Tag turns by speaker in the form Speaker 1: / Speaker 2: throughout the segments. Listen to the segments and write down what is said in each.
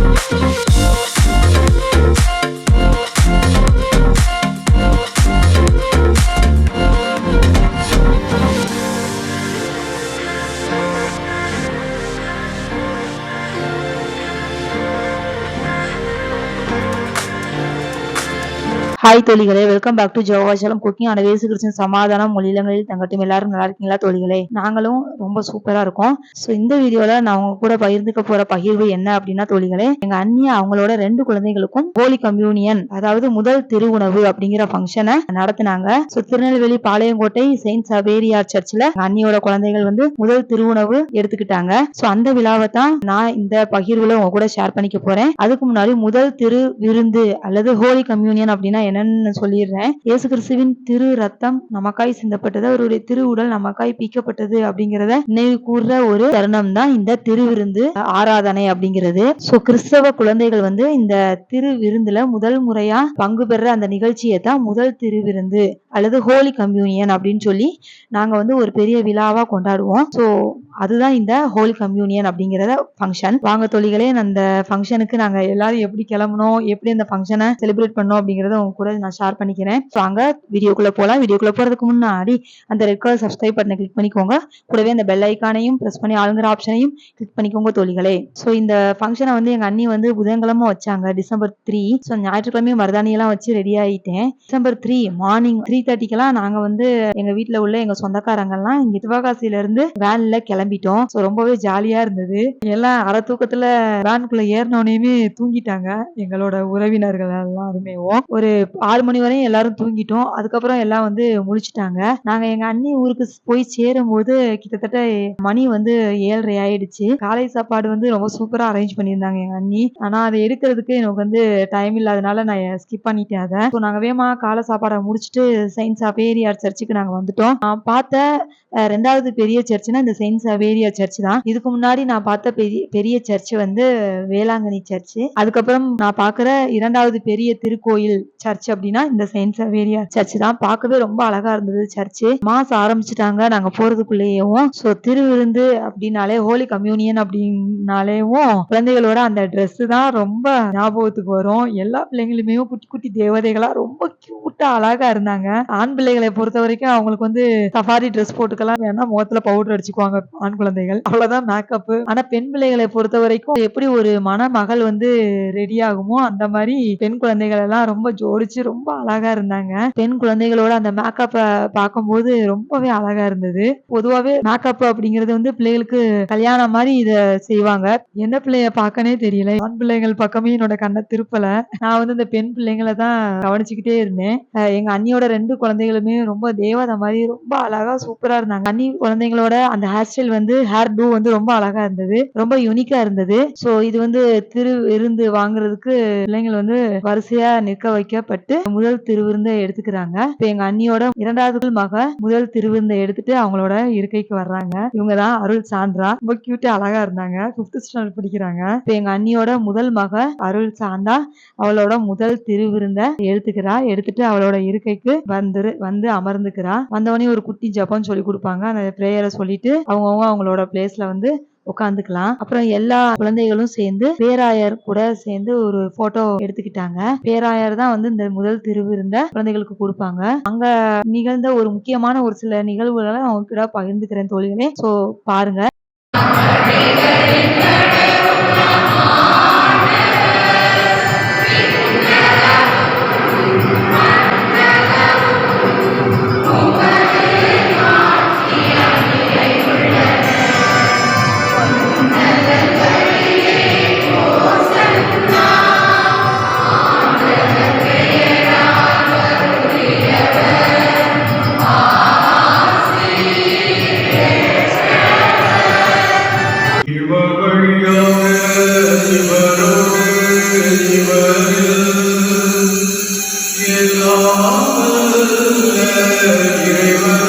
Speaker 1: Thank you. Hi தோழிகளே welcome back to Jovachalam cooking ஆன வேசு கிருஷ்ணன் சமாதானம். மொழிலங்களில் தங்கட்டும் எல்லாரும் நல்லா இருக்கீங்களா தோழிகளே? நாங்களும் ரொம்ப சூப்பரா இருக்கோம். ஸோ இந்த வீடியோல நான் உங்க கூட பகிர்ந்துக்க போற பகிர்வு என்ன அப்படின்னா தோழிகளே எங்க அண்ணியா அவங்களோட ரெண்டு குழந்தைகளுக்கும் ஹோலி கம்யூனியன் அதாவது முதல் திருவுணவு அப்படிங்கிற ஃபங்க்ஷனை நடத்தினாங்க. ஸோ திருநெல்வேலி பாளையங்கோட்டை செயின்ட் சவேரியார் சர்ச்சில் அண்ணியோட குழந்தைகள் வந்து முதல் திருவுணவு எடுத்துக்கிட்டாங்க. ஸோ அந்த விழாவை தான் நான் இந்த பகிர்வுல உங்க கூட ஷேர் பண்ணிக்க போறேன். அதுக்கு முன்னாடி முதல் திரு விருந்து அல்லது ஹோலி கம்யூனியன் அப்படின்னா என்னன்னு சொல்லிடுறேன். இயேசு கிறிஸ்துவின் திரு ரத்தம் நமக்காய் சிந்தப்பட்டது. அவருடைய திரு உடல் நமக்காய் பீக்கப்பட்டது அப்படிங்கிறத நினைவு கூறுற ஒரு தருணம் தான் இந்த திருவிருந்து ஆராதனை அப்படிங்கிறது. சோ கிறிஸ்தவ குழந்தைகள் வந்து இந்த திரு விருந்துல முதல் முறையா பங்கு பெற அந்த நிகழ்ச்சியை தான் முதல் திருவிருந்து அல்லது ஹோலி கம்யூனியன் அப்படின்னு சொல்லி நாங்க வந்து ஒரு பெரிய விழாவா கொண்டாடுவோம். சோ அதுதான் இந்த ஹோலி கம்யூனியன் அப்படிங்கிறத ஃபங்க்ஷன் வாங்க தொழிகளே அந்த ஃபங்க்ஷனுக்கு நாங்க எல்லாரும் எப்படி கிளம்பணும் எப்படி அந்த ஃபங்க்ஷனை செலிப்ரேட் பண்ணோம் அப்படிங்கறத உங்க கூட நான் ஷேர் பண்ணிக்கிறேன். ஸோ அங்கே வீடியோக்குள்ளே போகலாம் வீடியோக்குள்ள போகிறதுக்கு முன்னாடி அந்த ரெட் கலர் சப்ஸ்கிரைப் பட்டனை கிளிக் பண்ணிக்கோங்க. கூடவே அந்த பெல் ஐக்கானையும் ப்ரெஸ் பண்ணி ஆளுங்கிற ஆப்ஷனையும் கிளிக் பண்ணிக்கோங்க தோழிகளே. ஸோ இந்த ஃபங்க்ஷனை வந்து எங்கள் அண்ணி வந்து புதன்கிழமை வச்சாங்க டிசம்பர் த்ரீ ஸோ ஞாயிற்றுக்கிழமையும் மருதாணியெல்லாம் வச்சு ரெடி ஆயிட்டேன். டிசம்பர் த்ரீ மார்னிங் த்ரீ தேர்ட்டிக்கெல்லாம் நாங்கள் வந்து எங்கள் வீட்டில் உள்ள எங்கள் சொந்தக்காரங்கள்லாம் இங்கே சிவகாசியில இருந்து கிளம்பிட்டோம். ஸோ ரொம்பவே ஜாலியாக இருந்தது. எல்லாம் அரை தூக்கத்தில் வேனுக்குள்ளே ஏறினோடனே தூங்கிட்டாங்க. எங்களோட உறவினர்கள் எல்லாருமே ஒரு ஆறு மணி வரையும் எல்லாரும் தூங்கிட்டோம். அதுக்கப்புறம் எல்லாம் வந்து முழிச்சிட்டாங்க. நாங்க எங்க அண்ணி ஊருக்கு போய் சேரும் போது கிட்டத்தட்ட மணி வந்து ஏழரை ஆயிடுச்சு. காலை சாப்பாடு வந்து ரொம்ப சூப்பரா அரேஞ்ச் பண்ணியிருந்தாங்க எங்க அண்ணி. ஆனா அதை எடுக்கிறதுக்கு எனக்கு வந்து டைம் இல்லாதனால நான் ஸ்கிப் பண்ணிட்டேன் அதை. ஸோ நாங்க வேமா காலை சாப்பாடை முடிச்சுட்டு செயின்ட் சவேரியார் சர்ச்சுக்கு நாங்க வந்துட்டோம். நான் பார்த்த ரெண்டாவது பெரிய சர்ச்சுனா இந்த செயின்ட் சவேரியார் சர்ச் தான். இதுக்கு முன்னாடி நான் பார்த்த பெரிய பெரிய சர்ச் வந்து வேளாங்கண்ணி சர்ச் அதுக்கப்புறம் நான் பார்க்குற இரண்டாவது பெரிய திருக்கோயில் சர்ச் சர்ச் அப்படின்னா இந்த செயின்ட் சவேரியா சர்ச் தான். பார்க்கவே ரொம்ப அழகா இருந்தது சர்ச் மாசம் ஆரம்பிச்சிட்டாங்க. நாங்க போறதுக்குள்ளேயும். ஸோ திருவிருந்து அப்படின்னாலே ஹோலி கம்யூனியன் அப்படின்னாலேவும் குழந்தைகளோட அந்த ட்ரெஸ் தான் ரொம்ப ஞாபகத்துக்கு வரும். எல்லா பிள்ளைங்களுமே குட்டி குட்டி தேவதைகளா ரொம்ப கியூட்டா அழகா இருந்தாங்க. ஆண் பிள்ளைகளை பொறுத்த வரைக்கும் அவங்களுக்கு வந்து சஃபாரி ட்ரெஸ் போட்டுக்கலாம் வேணா முகத்துல பவுடர் அடிச்சுக்குவாங்க ஆண் குழந்தைகள். அவ்வளவுதான் மேக்கப் ஆனா பெண் பிள்ளைகளை பொறுத்த வரைக்கும் எப்படி ஒரு மணமகள் வந்து ரெடி ஆகுமோ அந்த மாதிரி பெண் குழந்தைகள் எல்லாம் ரொம்ப ஜோடிச்சு ரொம்ப அழகா இருந்தாங்க. பெண் குழந்தைகளோட அந்த மேக்கப்பை பார்க்கும்போது ரொம்பவே அழகா இருந்தது. பொதுவாவே மேக்கப் அப்படிங்கிறது வந்து பிள்ளைகளுக்கு கல்யாணம் மாதிரி இத செய்வாங்க. என்ன பிள்ளைய பார்க்கனே தெரியல. ஆண் பிள்ளைகள் பக்கமே என்னோட கண்ணை திருப்பல. நான் வந்து இந்த பெண் பிள்ளைங்களை தான் கவனிச்சுக்கிட்டே இருந்தேன். எங்க அண்ணியோட ரெண்டு குழந்தைகளுமே ரொம்ப தேவதை மாதிரி ரொம்ப அழகா சூப்பரா இருந்தாங்க. அண்ணி குழந்தைங்களோட அந்த ஹேர் ஸ்டைல் வந்து ஹேர் டூ வந்து ரொம்ப அழகா இருந்தது. ரொம்ப யூனிக்கா இருந்தது. சோ இது வந்து திரு விருந்து வாங்குறதுக்கு பிள்ளைங்கள் வந்து வரிசையா நிற்க வைக்கப்பட்டு முதல் திருவிருந்தை எடுத்துக்கிறாங்க. இப்ப எங்க அண்ணியோட இரண்டாவது மக முதல் திருவிருந்தை எடுத்துட்டு அவங்களோட இருக்கைக்கு வர்றாங்க. இவங்க தான் அருள் சாந்திரா ரொம்ப கியூட்டா அழகா இருந்தாங்க. பிப்த் ஸ்டாண்டர்ட் படிக்கிறாங்க. இப்ப எங்க அண்ணியோட முதல் மக அருள் சாந்தா அவளோட முதல் திருவிருந்த எடுத்துக்கிறா. எடுத்துட்டு அவளோட இருக்கைக்கு வந்துரு வந்து அமர்ந்துக்கிறா. வந்தவொடனே ஒரு குட்டி ஜபம் சொல்லி கொடுப்பாங்க. அந்த பிரேயரை சொல்லிட்டு அவங்கவுங்க அவங்களோட பிளேஸ்ல வந்து உட்காந்துக்கலாம் அப்புறம் எல்லா குழந்தைகளும் சேர்ந்து பேராயர் கூட சேர்ந்து ஒரு போட்டோ எடுத்துக்கிட்டாங்க. பேராயர் தான் வந்து இந்த முதல் திருவிருந்த குழந்தைகளுக்கு கொடுப்பாங்க. அங்க நிகழ்ந்த ஒரு முக்கியமான ஒரு சில நிகழ்வுகளை அவங்க உங்ககிட்ட பகிர்ந்துக்கிறேன் தோழிகளே. சோ பாருங்க.
Speaker 2: இறைவனாகிய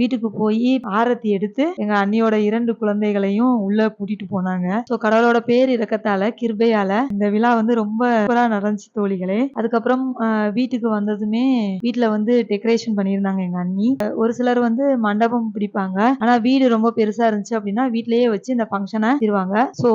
Speaker 1: வீட்டுக்கு போய் ஆரத்தி எடுத்து எங்க அண்ணியோட இரண்டு குழந்தைகளையும் உள்ள கூட்டிட்டு போனாங்க. ஸோ கடவுளோட பேர் இறக்கத்தால கிருபையால இந்த விழா வந்து ரொம்ப சூப்பரா நடந்துச்சு தோழிகளே. அதுக்கப்புறம் வீட்டுக்கு வந்ததுமே வீட்டுல வந்து டெக்கரேஷன் பண்ணியிருந்தாங்க எங்க அண்ணி. ஒரு சிலர் வந்து மண்டபம் பிடிப்பாங்க. ஆனா வீடு ரொம்ப பெருசா இருந்துச்சு அப்படின்னா வீட்லயே வச்சு இந்த ஃபங்க்ஷனை தருவாங்க. ஸோ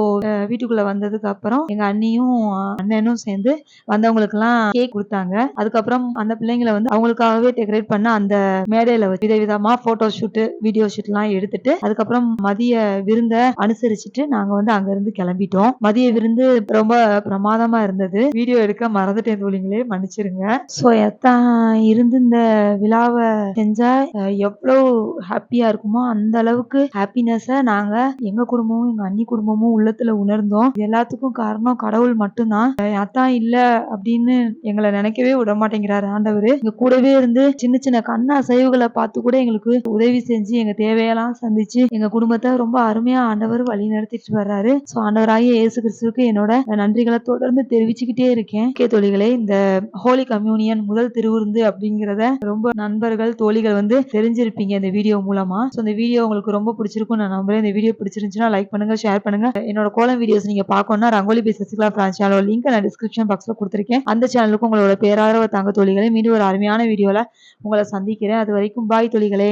Speaker 1: வீட்டுக்குள்ள வந்ததுக்கு அப்புறம் எங்க அண்ணியும் அண்ணனும் சேர்ந்து வந்தவங்களுக்கெல்லாம் கேக் கொடுத்தாங்க. அதுக்கப்புறம் அந்த பிள்ளைங்களை வந்து அவங்களுக்காகவே டெக்கரேட் பண்ண அந்த மேடையில வச்சு விதவிதமா போட்டோ ஷூட்டு வீடியோ ஷூட் எல்லாம் எடுத்துட்டு அதுக்கப்புறம் மதிய விருந்த அனுசரிச்சுட்டு நாங்க வந்து அங்க இருந்து கிளம்பிட்டோம். மதிய விருந்து ரொம்ப பிரமாதமா இருந்தது. வீடியோ எடுக்க மறந்துட்டேன் தோழிங்களே மன்னிச்சிருங்க. சோ எத்தான் இருந்து இந்த விழாவை செஞ்சா எவ்வளோ எவ்வளவு ஹாப்பியா இருக்குமோ அந்த அளவுக்கு ஹாப்பினஸ நாங்க எங்க குடும்பமும் எங்க அண்ணி குடும்பமும் உள்ளத்துல உணர்ந்தோம். எல்லாத்துக்கும் காரணம் கடவுள் மட்டும்தான். அத்தான் இல்ல அப்படின்னு எங்களை நினைக்கவே விட மாட்டேங்கிறாரு ஆண்டவர். இங்க கூடவே இருந்து சின்ன சின்ன கண்ணா அசைவுகளை பார்த்து கூட எங்களுக்கு உதவி செஞ்சு எங்க தேவையெல்லாம் சந்திச்சு எங்க குடும்பத்தை ரொம்ப அருமையா ஆண்டவர் வழி நடத்திட்டு வர்றாரு. சோ ஆண்டவராகிய இயேசு கிறிஸ்துவுக்கு என்னோட நன்றிகளை தொடர்ந்து தெரிவிச்சுக்கிட்டே இருக்கேன். கே தோழிகளே இந்த ஹோலி கம்யூனியன் முதல் திருவிருந்து அப்படிங்கிறத ரொம்ப நண்பர்கள் தோழிகள் வந்து தெரிஞ்சிருப்பீங்க இந்த வீடியோ மூலமா. சோ இந்த வீடியோ உங்களுக்கு ரொம்ப பிடிச்சிருக்கும் நான் நம்புறேன். இந்த வீடியோ பிடிச்சிருந்துச்சுன்னா லைக் பண்ணுங்க ஷேர் பண்ணுங்க. என்னோட கோலம் வீடியோஸ் நீங்க பார்க்கணும்னா ரங்கோலி பை சசிகலா பிரான்ச் சேனலோட லிங்க் நான் டிஸ்கிரிப்ஷன் பாக்ஸ்ல கொடுத்துருக்கேன். அந்த சேனலுக்கு உங்களோட பேராதரவு தாங்க தோழிகளே. மீண்டும் ஒரு அருமையான வீடியோல உங்களை சந்திக்கிறேன். அது வரைக்கும் பாய் தோழிகளே.